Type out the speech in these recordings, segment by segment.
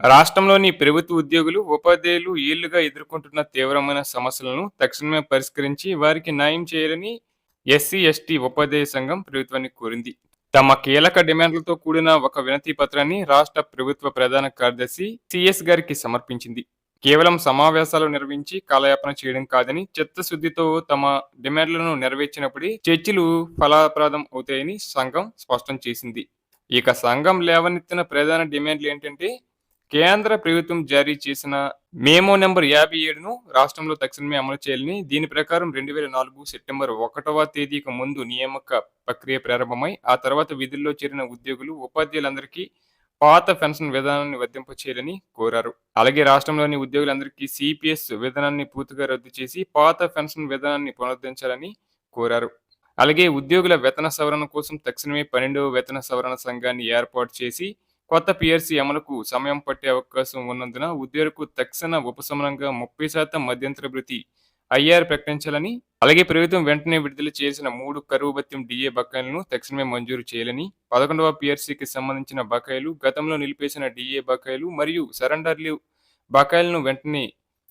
రాష్ట్రంలోని ప్రభుత్వ ఉద్యోగులు ఉపాధ్యాయులు ఏళ్ళుగా ఎదుర్కొంటున్న తీవ్రమైన సమస్యలను తక్షణమే పరిష్కరించి వారికి న్యాయం చేయాలని ఎస్సీ ఎస్టీ ఉపాధ్యాయ సంఘం ప్రభుత్వాన్ని కోరింది. తమ కీలక డిమాండ్లతో కూడిన ఒక వినతి పత్రాన్ని రాష్ట్ర ప్రభుత్వ ప్రధాన కార్యదర్శి సిఎస్ గారికి సమర్పించింది. కేవలం సమావేశాలు నిర్వహించి కాలయాపన చేయడం కాదని చిత్తశుద్ధితో తమ డిమాండ్లను నెరవేర్చినప్పుడే చర్చలు ఫలప్రదం అవుతాయని సంఘం స్పష్టం చేసింది. ఇక సంఘం లేవనెత్తిన ప్రధాన డిమాండ్లు ఏంటంటే కేంద్ర ప్రభుత్వం జారీ చేసిన మేమో నెంబర్ యాభై ఏడును రాష్ట్రంలో తక్షణమే అమలు చేయాలని దీని ప్రకారం రెండు వేల నాలుగు సెప్టెంబర్ ఒకటవ తేదీకి ముందు నియామక ప్రక్రియ ప్రారంభమై ఆ తర్వాత విధుల్లో చేరిన ఉద్యోగులు ఉపాధ్యాయులందరికీ పాత పెన్షన్ విధానాన్ని వర్తింప చేయాలని కోరారు. అలాగే రాష్ట్రంలోని ఉద్యోగులందరికీ సిపిఎస్ విధానాన్ని పూర్తిగా రద్దు చేసి పాత పెన్షన్ విధానాన్ని పునరుద్ధరించాలని కోరారు. అలాగే ఉద్యోగుల వేతన సవరణ కోసం తక్షణమే పన్నెండవ వేతన సవరణ సంఘాన్ని ఏర్పాటు చేసి కొత్త పిఆర్సీ అమలుకు సమయం పట్టే అవకాశం ఉన్నందున ఉద్యోగులకు తక్షణ ఉపశమనంగా ముప్పై శాతం మధ్యంతర భృతి ఐఆర్ ప్రకటించాలని అలాగే ప్రభుత్వం వెంటనే విడుదల చేసిన మూడు కరువు భత్యం డిఏ బకాయిలను తక్షణమే మంజూరు చేయాలని పదకొండవ పిఆర్సీకి సంబంధించిన బకాయిలు గతంలో నిలిపేసిన డిఏ బకాయిలు మరియు సరెండర్లు బకాయిలను వెంటనే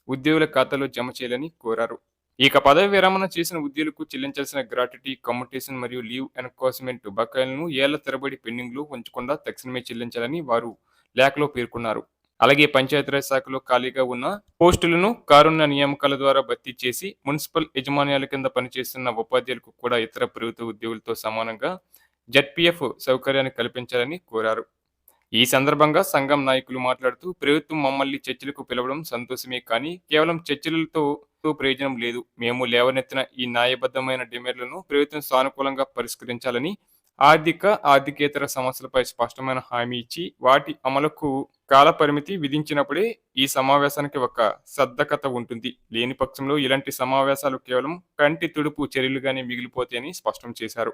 ఉద్యోగుల ఖాతాలో జమ చేయాలని కోరారు. ఇక పదవి విరమణ చేసిన ఉద్యోగులకు చెల్లించాల్సిన గ్రాట్యుటీ కమ్యూటేషన్ మరియు లీవ్ ఎన్కోస్మెంట్ బకాయిలను ఏళ్ళ తరబడి పెండింగ్లో ఉంచకుండా తక్షణమే చెల్లించాలని వారు లేఖలో పేర్కొన్నారు. అలాగే పంచాయతీరాజ్ శాఖలో ఖాళీగా ఉన్న పోస్టులను కారుణ్య నియామకాల ద్వారా భర్తీ చేసి మున్సిపల్ యజమాన్యాల కింద పనిచేస్తున్న ఉపాధ్యాయులకు కూడా ఇతర ప్రభుత్వ ఉద్యోగులతో సమానంగా జెడ్పీఎఫ్ సౌకర్యాన్ని కల్పించాలని కోరారు. ఈ సందర్భంగా సంఘం నాయకులు మాట్లాడుతూ ప్రభుత్వం మమ్మల్ని చర్చలకు పిలవడం సంతోషమే కానీ కేవలం చర్చలతో ప్రయోజనం లేదు. మేము లేవనెత్తిన ఈ న్యాయబద్ధమైన డిమాండ్లను ప్రభుత్వం సానుకూలంగా పరిష్కరించాలని ఆర్థిక ఆర్థికేతర సమస్యలపై స్పష్టమైన హామీ ఇచ్చి వాటి అమలుకు కాలపరిమితి విధించినప్పుడే ఈ సమావేశానికి ఒక సద్దకత ఉంటుంది. లేని పక్షంలో ఇలాంటి సమావేశాలు కేవలం కంటి తుడుపు చర్యలుగానే మిగిలిపోతాయని స్పష్టం చేశారు.